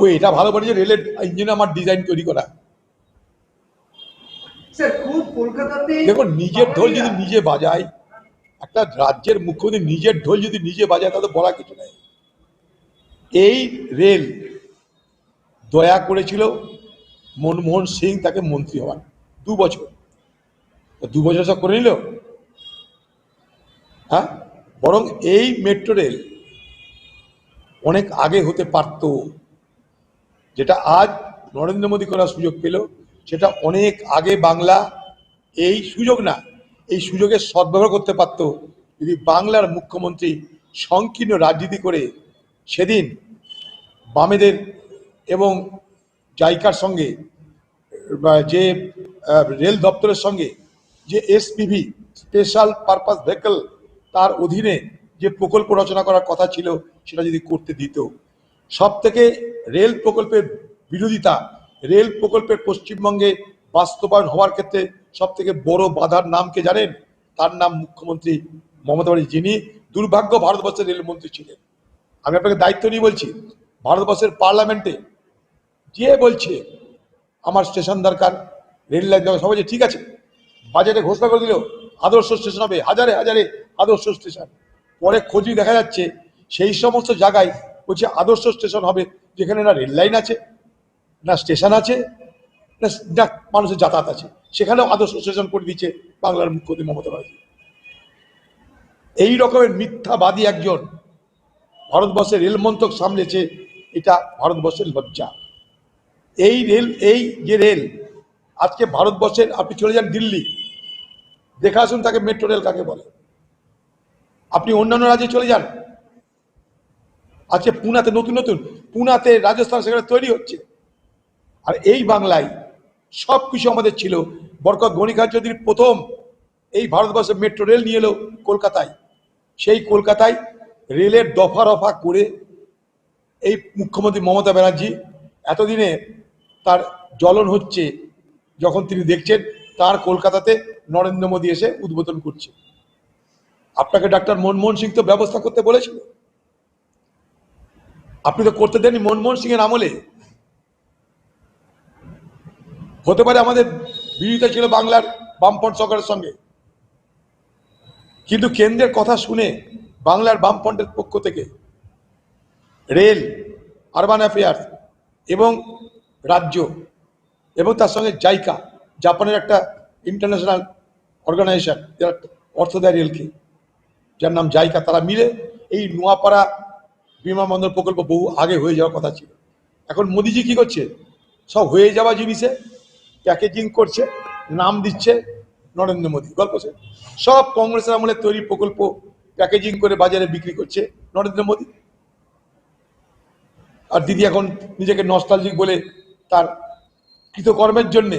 ও এটা ভালো বলেছে রেলের ইঞ্জিন আমার ডিজাইন তৈরি করা। দেখুন নিজের ঢোল যদি নিজে বাজায় একটা রাজ্যের মুখ্যমন্ত্রী নিজের ঢোল যদি নিজে বাজায় তাহলে বলা কিছু নেই। এই রেল দয়া করেছিল মনমোহন সিং তাকে মন্ত্রী হওয়ার দু বছর। দু বছর সব করে নিল। হ্যাঁ? বরং এই মেট্রো রেল অনেক আগে হতে পারত। যেটা আজ নরেন্দ্র মোদী করার সুযোগ পেল, সেটা অনেক আগে বাংলা এই সুযোগ না, এই সুযোগের সদ্ব্যবহার করতে পারত। যদি বাংলার মুখ্যমন্ত্রী সংকীর্ণ রাজনীতি করে সেদিন বামেদের এবং জাইকার সঙ্গে যে রেল দপ্তরের সঙ্গে যে এসপিভি, স্পেশাল পারপাস ভেহিকল, তার অধীনে যে প্রকল্প রচনা করার কথা ছিল, সেটা যদি করতে দিত সব থেকে রেল প্রকল্পের বিরোধিতা, রেল প্রকল্পের পশ্চিমবঙ্গে বাস্তবায়ন হওয়ার ক্ষেত্রে সব থেকে বড় বাধার নাম কে জানেন? তার নাম মুখ্যমন্ত্রী মমতা ব্যানার্জি। যিনি দুর্ভাগ্য ভারতবর্ষের রেলমন্ত্রী ছিলেন। আমি আপনাকে দায়িত্ব নিয়ে বলছি, ভারতবর্ষের পার্লামেন্টে যে বলছে, আমার স্টেশন দরকার, রেল লাইন দরকার সবাই ঠিক আছে, বাজেটে ঘোষণা করে দিল আদর্শ স্টেশন হবে, হাজারে হাজারে আদর্শ স্টেশন। পরে খোঁজই দেখা যাচ্ছে, সেই সমস্ত জায়গায় বলছে, আদর্শ স্টেশন হবে যেখানে না রেল লাইন আছে, না স্টেশন আছে, না না মানুষের যাতায়াত আছে। সেখানেও আদর্শ স্টেশন করে দিচ্ছে বাংলার মুখ্যমন্ত্রী মমতা ব্যানার্জি। এই রকমের মিথ্যাবাদী একজন ভারতবর্ষের রেল মন্ত্রক সামলেছে, এটা ভারতবর্ষের লজ্জা। এই রেল, এই যে রেল, আজকে ভারতবর্ষের, আপনি চলে যান দিল্লি, দেখে আসুন তাকে মেট্রো রেল কাকে বলে। আপনি অন্যান্য রাজ্যে চলে যান আজকে পুনাতে, নতুন নতুন, পুনাতে রাজস্থান সেখানে তৈরি হচ্ছে। আর এই বাংলায় সব কিছু আমাদের ছিল। বরকত গণিকার যদি প্রথম এই ভারতবর্ষে মেট্রো রেল নিয়ে এলো কলকাতায়। সেই কলকাতায় রেলের দফা রফা করে এই মুখ্যমন্ত্রী মমতা ব্যানার্জি এতদিনে তার জ্বলন হচ্ছে, যখন তিনি দেখছেন, তার কলকাতাতে নরেন্দ্র মোদী এসে উদ্বোধন করছে। আপনাকে ডাক্তার মনমোহন সিং তো ব্যবস্থা করতে বলেছিল। আপনি তো করতে দেননি মনমোহন সিং এর আমলে। হতে পারে আমাদের বিরোধিতা ছিল বাংলার বামফ্রন্ট সরকারের সঙ্গে। কিন্তু কেন্দ্রের কথা শুনে বাংলার বামফ্রন্টের পক্ষ থেকে রেল, আরবান অ্যাফেয়ার্স এবং রাজ্য এবং তার সঙ্গে জাইকা, জাপানের একটা ইন্টারন্যাশনাল অর্গানাইজেশন, যারা অর্থ দেয় রেলকে, যার নাম জাইকা, তারা মিলে এই নোয়াপাড়া বিমানবন্দর প্রকল্প বহু আগে হয়ে যাওয়ার কথা ছিল। এখন মোদিজি কি করছে? সব হয়ে যাওয়া জিনিসে, প্যাকেজিং করছে, নাম দিচ্ছে নরেন্দ্র মোদী। গল্প সে সব কংগ্রেসের আমলে তৈরি প্রকল্প প্যাকেজিং করে বাজারে বিক্রি করছে নরেন্দ্র মোদী। আর দিদি এখন নিজেকে নস্টালজিক বলে তার কৃতকর্মের জন্যে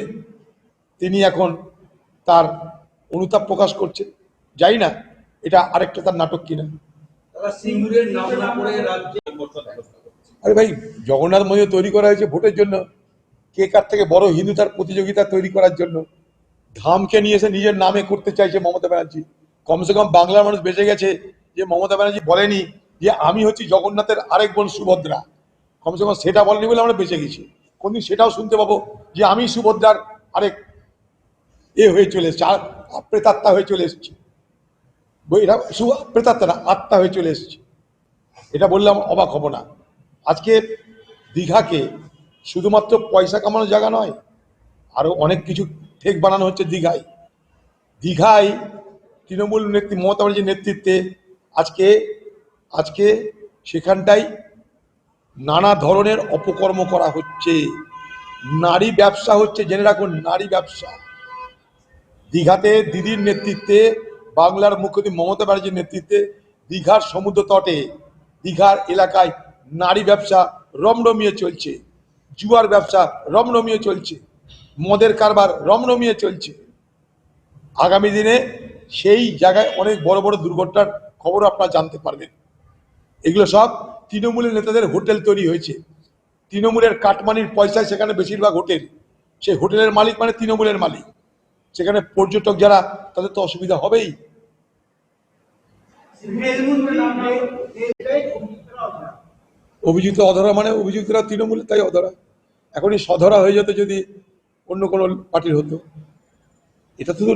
তিনি এখন তার অনুতাপ প্রকাশ করছে। যাই না, এটা আরেকটা তার নাটক কিনা। আরে ভাই, জগন্নাথ মন্দির তৈরি করা হয়েছে ভোটের জন্য। কে কার থেকে বড় হিন্দু তার প্রতিযোগিতা তৈরি করার জন্য? ধামকে নিয়ে এসে নিজের নামে করতে চাইছে মমতা ব্যানার্জি। কমসে কম বাংলার মানুষ বেঁচে গেছে যে মমতা ব্যানার্জি বলেনি যে আমি হচ্ছি জগন্নাথের আরেক বোন সুভদ্রা। কমসে কম সেটা বলেনি বলে আমরা বেঁচে গেছি। কোনদিন সেটাও শুনতে পাবো যে আমি সুভদ্রার আরেক এ হয়ে চলে এসছে আর প্রেতাত্মা হয়ে চলে এসছে। এটা শুভ প্রেতাত্মা না আত্মা হয়ে চলে এসেছে। এটা বললাম অবাক হব না। আজকে দীঘাকে শুধুমাত্র পয়সা কামানোর জায়গা নয়, আরও অনেক কিছু ঠেক বানানো হচ্ছে দীঘায়। দীঘায় তৃণমূল নেত্রী, মমতা ব্যানার্জির নেতৃত্বে আজকে আজকে সেখানটাই নানা ধরনের অপকর্ম করা হচ্ছে। নারী ব্যবসা হচ্ছে, জেনে রাখুন, নারী ব্যবসা। দীঘাতে দিদির নেতৃত্বে বাংলার মুখ্যমন্ত্রী মমতা ব্যানার্জির নেতৃত্বে দীঘার সমুদ্র তটে, দীঘার এলাকায় নারী ব্যবসা রমরমিয়ে চলছে, জুয়ার ব্যবসা রমরমিয়ে চলছে, মদের কারবার রমরমিয়ে চলছে। আগামী দিনে সেই জায়গায় অনেক বড় বড় দুর্ঘটনার খবর আপনারা জানতে পারবেন। এগুলো সব তৃণমূলের নেতাদের হোটেল তৈরি হয়েছে। তৃণমূলের কাটমানির পয়সায় সেখানে বেশিরভাগ হোটেল, সেই হোটেলের মালিক মানে তৃণমূলের মালিক। সেখানে পর্যটক যারা, তাদের তো অসুবিধা হবেই। অভিযুক্ত অধরা মানে অভিযুক্তরা তৃণমূল, তাই অধরা। এখনই সধরা হয়ে যেত যদি অন্য কোনো পার্টির হতো। এটা শুধু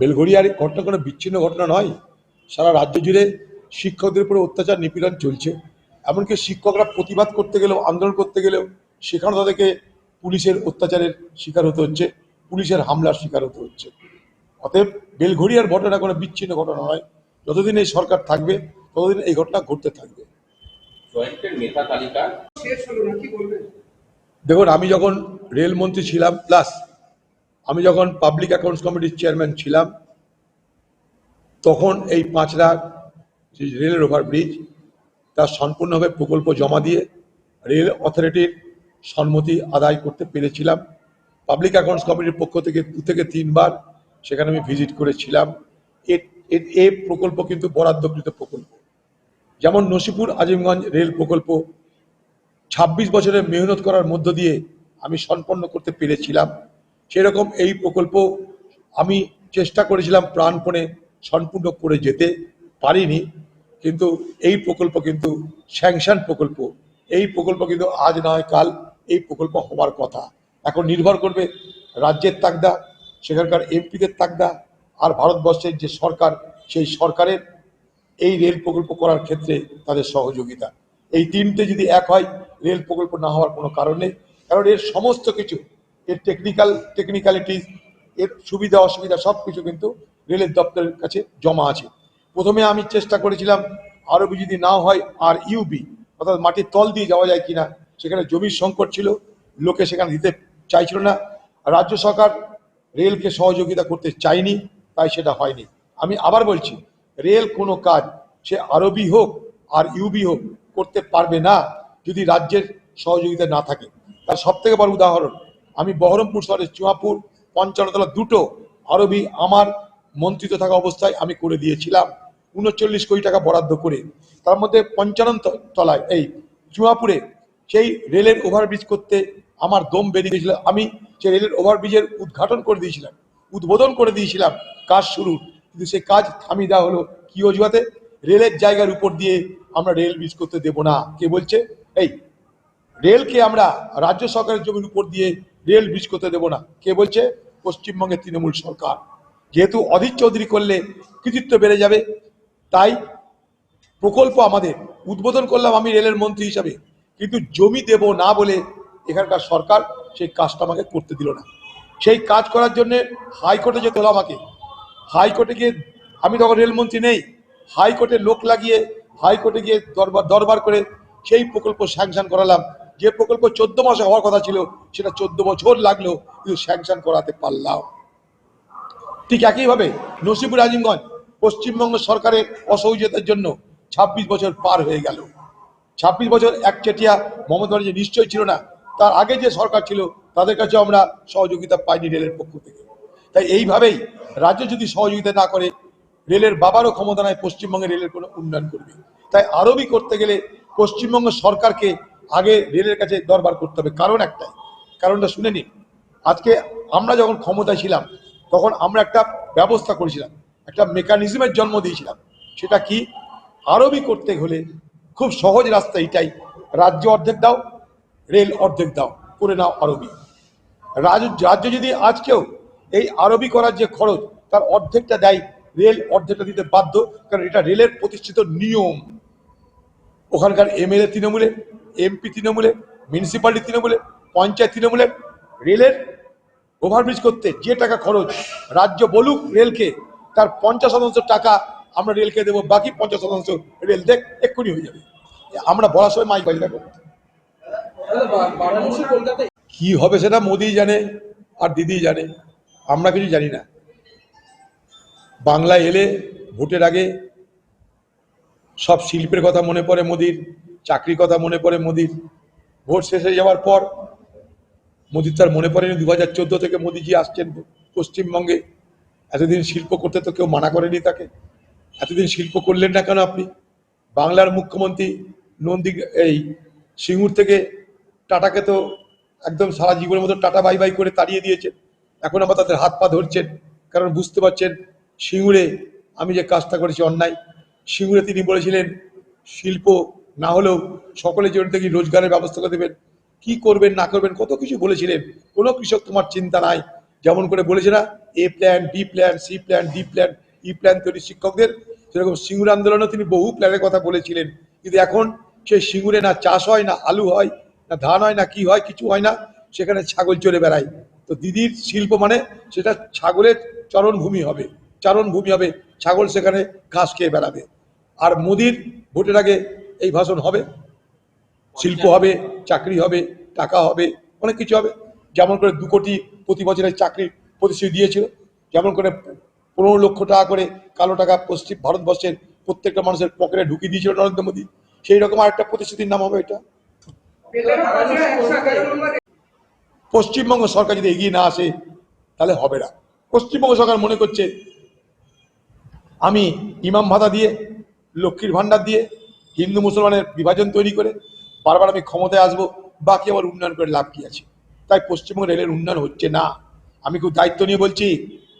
বেলঘড়িয়ার ঘটনা, কোনো বিচ্ছিন্ন ঘটনা নয়। সারা রাজ্য জুড়ে শিক্ষকদের উপরে অত্যাচার, নিপীড়ন চলছে। এমনকি শিক্ষকরা প্রতিবাদ করতে গেলেও, আন্দোলন করতে গেলেও সেখানে তাদেরকে পুলিশের অত্যাচারের শিকার হতে হচ্ছে। পুলিশের হামলার শিকার হতে হচ্ছে। অতএব বেলঘড়িয়ার ঘটনা কোনো বিচ্ছিন্ন ঘটনা নয়। যতদিন এই সরকার থাকবে ততদিন এই ঘটনা ঘটতে থাকবে। জয়েন্টের নেতা তালিকা? শেষ হলো না কি বলবেন? দেখুন আমি যখন রেলমন্ত্রী ছিলাম প্লাস আমি যখন পাবলিক অ্যাকাউন্টস কমিটির চেয়ারম্যান ছিলাম তখন এই পাঁচরা যে রেলের ওভারব্রিজ তার সম্পূর্ণভাবে প্রকল্প জমা দিয়ে রেল অথরিটির সম্মতি আদায় করতে পেরেছিলাম। পাবলিক অ্যাকাউন্টস কমিটির পক্ষ থেকে দু থেকে তিনবার সেখানে আমি ভিজিট করেছিলাম। এ- প্রকল্প কিন্তু বরাদ্দকৃত প্রকল্প। যেমন নসিপুর আজিমগঞ্জ রেল প্রকল্প ছাব্বিশ বছরের মেহনত করার মধ্য দিয়ে আমি সম্পন্ন করতে পেরেছিলাম। সেরকম এই প্রকল্প আমি চেষ্টা করেছিলাম প্রাণপণে সম্পূর্ণ করে যেতে পারিনি। কিন্তু এই প্রকল্প কিন্তু স্যাংশন প্রকল্প। এই প্রকল্প কিন্তু আজ নয়, কাল এই প্রকল্প হওয়ার কথা। এখন নির্ভর করবে রাজ্যের তাগদা, সেখানকার এমপিদের তাগদা আর ভারতবর্ষের যে সরকার, সেই সরকারের এই রেল প্রকল্প করার ক্ষেত্রে তাদের সহযোগিতা। এই তিনটে যদি এক হয়, রেল প্রকল্প না হওয়ার কোনো কারণ নেই। কারণ এর সমস্ত কিছু, এর টেকনিক্যাল টেকনিক্যালিটিস এর সুবিধা, অসুবিধা সব কিছু কিন্তু রেলের দপ্তরের কাছে জমা আছে। প্রথমে আমি চেষ্টা করেছিলাম আরবি যদি না হয়, আর ইউবি অর্থাৎ মাটির তল দিয়ে যাওয়া যায় কিনা, সেখানে জমির সংকট ছিল, লোকে সেখানে দিতে চাইছিল না। রাজ্য সরকার রেলকে সহযোগিতা করতে চায়নি, তাই সেটা হয়নি। আমি আবার বলছি, রেল কোনো কাজ, সে আরবি হোক আর ইউবি হোক, করতে পারবে না যদি রাজ্যের সহযোগিতা না থাকে। তার সব থেকে বড় উদাহরণ, আমি বহরমপুর শহরের চুয়াপুর পঞ্চান্নতলা দুটো আরবি আমার মন্ত্রিত্ব থাকা অবস্থায় আমি করে দিয়েছিলাম, উনচল্লিশ কোটি টাকা বরাদ্দ করে। তার মধ্যে পঞ্চান্ন তলায় এই চুয়াপুরে সেই রেলের ওভারব্রিজ করতে আমার দম বেরিয়ে গেছিল আমি সেই রেলের ওভারব্রিজের উদ্ঘাটন করে দিয়েছিলাম, উদ্বোধন করে দিয়েছিলাম, কাজ শুরু। কিন্তু সে কাজ থামিয়ে দেওয়া হলো কি অজুহাতে? রেলের জায়গার উপর দিয়ে আমরা রেল ব্রিজ করতে দেব না। কে বলছে? এই, রেলকে আমরা রাজ্য সরকারের জমির উপর দিয়ে রেল ব্রিজ করতে দেব না। কে বলছে? পশ্চিমবঙ্গের তৃণমূল সরকার। যেহেতু অধীর চৌধুরী করলে কৃতিত্ব বেড়ে যাবে, তাই প্রকল্প আমাদের উদ্বোধন করলাম আমি রেলের মন্ত্রী হিসাবে। কিন্তু জমি দেব না বলে এখানকার সরকার সেই কাজটা আমাকে করতে দিল না। সেই কাজ করার জন্য হাইকোর্টে যেতে হলো আমাকে। হাইকোর্টে গিয়ে আমি তখন রেলমন্ত্রী নেই। হাইকোর্টে লোক লাগিয়ে হাইকোর্টে গিয়ে দরবার দরবার করে সেই প্রকল্প স্যাংশন করালাম। যে প্রকল্প চোদ্দ মাসে হওয়ার কথা ছিল, সেটা চোদ্দ বছর লাগল, কিন্তু স্যাংশন করাতে পারলাম। ঠিক একইভাবে নসিবুর আজিমগঞ্জ পশ্চিমবঙ্গ সরকারের অসহযোগিতার জন্য ছাব্বিশ বছর পার হয়ে গেল। ছাব্বিশ বছর একচেটিয়া মমতা ব্যানার্জি নিশ্চয় ছিল না। তার আগে যে সরকার ছিল, তাদের কাছে আমরা সহযোগিতা পাইনি রেলের পক্ষ থেকে। তাই এইভাবেই রাজ্য যদি সহযোগিতা না করে, রেলের বাবারও ক্ষমতা নাই, পশ্চিমবঙ্গে রেলের কোনো উন্নয়ন করবে। তাই আরবি করতে গেলে পশ্চিমবঙ্গ সরকারকে আগে রেলের কাছে দরবার করতে হবে। কারণ একটাই, কারণটা শুনে নিন। আজকে আমরা যখন ক্ষমতায় ছিলাম, তখন আমরা একটা ব্যবস্থা করেছিলাম, একটা মেকানিজমের জন্ম দিয়েছিলাম। সেটা কি? আরবি করতে হলে খুব সহজ রাস্তা এটাই। রাজ্য অর্ধেক দাও রেল অর্ধেক দাও, করে নাও আরবি। রাজ্য যদি আজকেও এই আরবি করার যে খরচ, তার অর্ধেকটা দেয় রেল, অর্ধেকটা দিতে বাধ্য, কারণ এটা রেলের প্রতিষ্ঠিত নিয়ম। ওখানকার এমএলএ তৃণমূলে, এমপি তৃণমূলে, মিউনিসিপ্যালিটি তৃণমূলে, পঞ্চায়েত তৃণমূলে রেলের ওভারব্রিজ করতে যে টাকা খরচ রাজ্য বলুক রেলকে, তার পঞ্চাশ শতাংশ টাকা আমরা রেলকে দেবো, বাকি পঞ্চাশ শতাংশ রেল দেখ, এক্ষুনি হয়ে যাবে। আমরা বলার সময় মাইক বাজি কলকাতায় কি হবে সেটা মোদি জানে আর দিদি জানে। আমরা কিছু জানি না। বাংলা এলে ভোটের আগে সব শিল্পের কথা মনে পড়ে মোদির, চাকরির কথা মনে পড়ে মোদির। ভোট শেষ হয়ে যাওয়ার পর মোদির তার মনে পড়েনি দু হাজার চোদ্দ থেকে মোদিজি আসছেন পশ্চিমবঙ্গে। এতদিন শিল্প করতে তো কেউ মানা করেনি তাকে। এতদিন শিল্প করলেন না কেন আপনি? বাংলার মুখ্যমন্ত্রী নন্দী, এই সিঙ্গুর থেকে টাটাকে তো একদম সারা জীবনের মতো টাটা বাই বাই করে তাড়িয়ে দিয়েছেন। এখন আবার তাদের হাত পা ধরছেন। কারণ বুঝতে পারছেন, সিঙ্গুরে আমি যে কাজটা করেছি অন্যায়। সিঙ্গুরে তিনি বলেছিলেন, শিল্প না হলেও সকলের জন্য থেকে রোজগারের ব্যবস্থা করে দেবেন। কি করবেন, না করবেন, কত কিছু বলেছিলেন। কোনো কৃষক তোমার চিন্তা নাই। যেমন করে বলেছে না, A plan B plan C plan D plan E plan তৈরি শিক্ষকদের। সেরকম সিঙ্গুর আন্দোলনেও তিনি বহু প্ল্যানের কথা বলেছিলেন। কিন্তু এখন সেই সিঙ্গুরে না চাষ হয়, না আলু হয় না ধান হয় না কি হয় কিছু হয় না সেখানে ছাগল চলে বেড়ায়। তো দিদির শিল্প মানে সেটা ছাগলের চরণভূমি হবে চারণভূমি হবে ছাগল সেখানে ঘাস খেয়ে বেড়াবে। আর মোদির ভোটের আগে এই ভাষণ হবে শিল্প হবে চাকরি হবে টাকা হবে অনেক কিছু হবে। যেমন করে দু কোটি প্রতি বছরের চাকরির প্রতিশ্রুতি দিয়েছিল যেমন করে পনেরো লক্ষ টাকা করে কালো টাকা পশ্চিম ভারতবর্ষের প্রত্যেকটা মানুষের পকেটে ঢুকিয়ে দিয়েছিল নরেন্দ্র মোদী। সেই রকম আরেকটা প্রতিশ্রুতির নাম হবে এটা। পশ্চিমবঙ্গ সরকার যদি এগিয়ে না আসে তাহলে হবে না। পশ্চিমবঙ্গ সরকার মনে করছে আমি ইমাম ভাতা দিয়ে লক্ষ্মীর ভাণ্ডার দিয়ে হিন্দু মুসলমানের বিভাজন তৈরি করে বারবার আমি ক্ষমতায় আসব বাকি আমার উন্নয়ন করে লাভ কি আছে? তাই পশ্চিমবঙ্গ রেলের উন্নয়ন হচ্ছে না। আমি খুব দায়িত্ব নিয়ে বলছি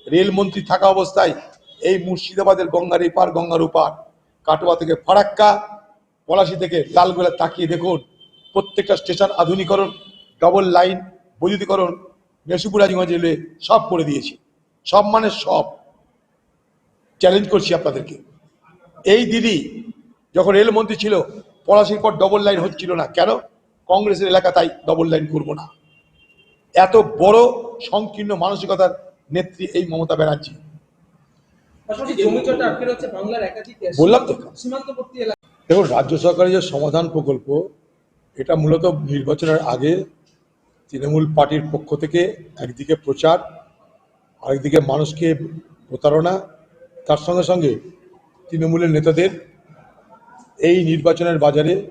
রেলমন্ত্রী থাকা অবস্থায় এই মুর্শিদাবাদের গঙ্গার এপার গঙ্গার ওপার কাটোয়া থেকে ফারাক্কা পলাশি থেকে লালগোলা তাকিয়ে দেখুন প্রত্যেকটা স্টেশন আধুনিকরণ ডবল লাইন বৈদ্যুতিকরণ মেসুপুর রাজগঞ্জ রেলওয়ে সব করে দিয়েছি। সব মানে সব। চ্যালেঞ্জ করছি আপনাদেরকে। এই দিদি যখন রেলমন্ত্রী ছিল পলাশির পর ডবল লাইন হচ্ছিল না। কেন? কংগ্রেসের এলাকা তাই ডবল লাইন করব না। এত বড় সংকীর্ণ মানসিকতার নেত্রী এই মমতা ব্যানার্জি। বললাম তো। দেখুন রাজ্য সরকারের যে সমাধান প্রকল্প এটা মূলত নির্বাচনের আগে তৃণমূল পার্টির পক্ষ থেকে একদিকে প্রচার, আরেকদিকে মানুষকে প্রতারণা, তার সঙ্গে সঙ্গে তৃণমূলের নেতাদের এই নির্বাচনের বাজারে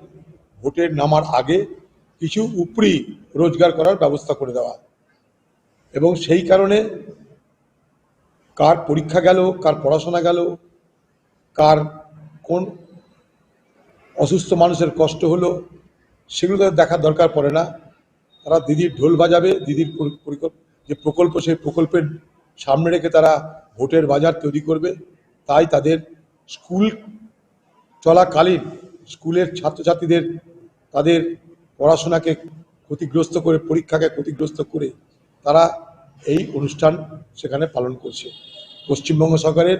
ভোটের নামার আগে কিছু উপরি রোজগার করার ব্যবস্থা করে দেওয়া। এবং সেই কারণে কার পরীক্ষা গেল, কার পড়াশোনা গেল, কার কোন অসুস্থ মানুষের কষ্ট হলো সেগুলো তাদের দেখার দরকার পড়ে না। তারা দিদির ঢোল বাজাবে, দিদির যে প্রকল্প, সেই প্রকল্পের সামনে রেখে তারা ভোটের বাজার তৈরি করবে। তাই তাদের স্কুল চলাকালীন স্কুলের ছাত্রছাত্রীদের তাদের পড়াশোনাকে ক্ষতিগ্রস্ত করে, পরীক্ষাকে ক্ষতিগ্রস্ত করে তারা এই অনুষ্ঠান সেখানে পালন করছে। পশ্চিমবঙ্গ সরকারের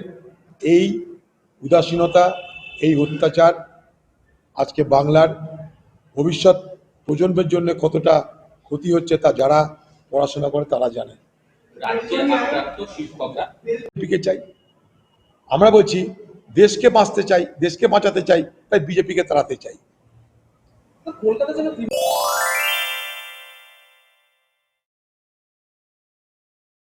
এই উদাসীনতা, এই অত্যাচার আজকে বাংলার ভবিষ্যৎ প্রজন্মের জন্য কতটা ক্ষতি হচ্ছে তা যারা পড়াশোনা করে তারা জানে। বিজেপিকে চাই। আমরা বলছি দেশকে বাঁচতে চাই দেশকে বাঁচাতে চাই তাই বিজেপিকে তাড়াতে চাই। কলকাতা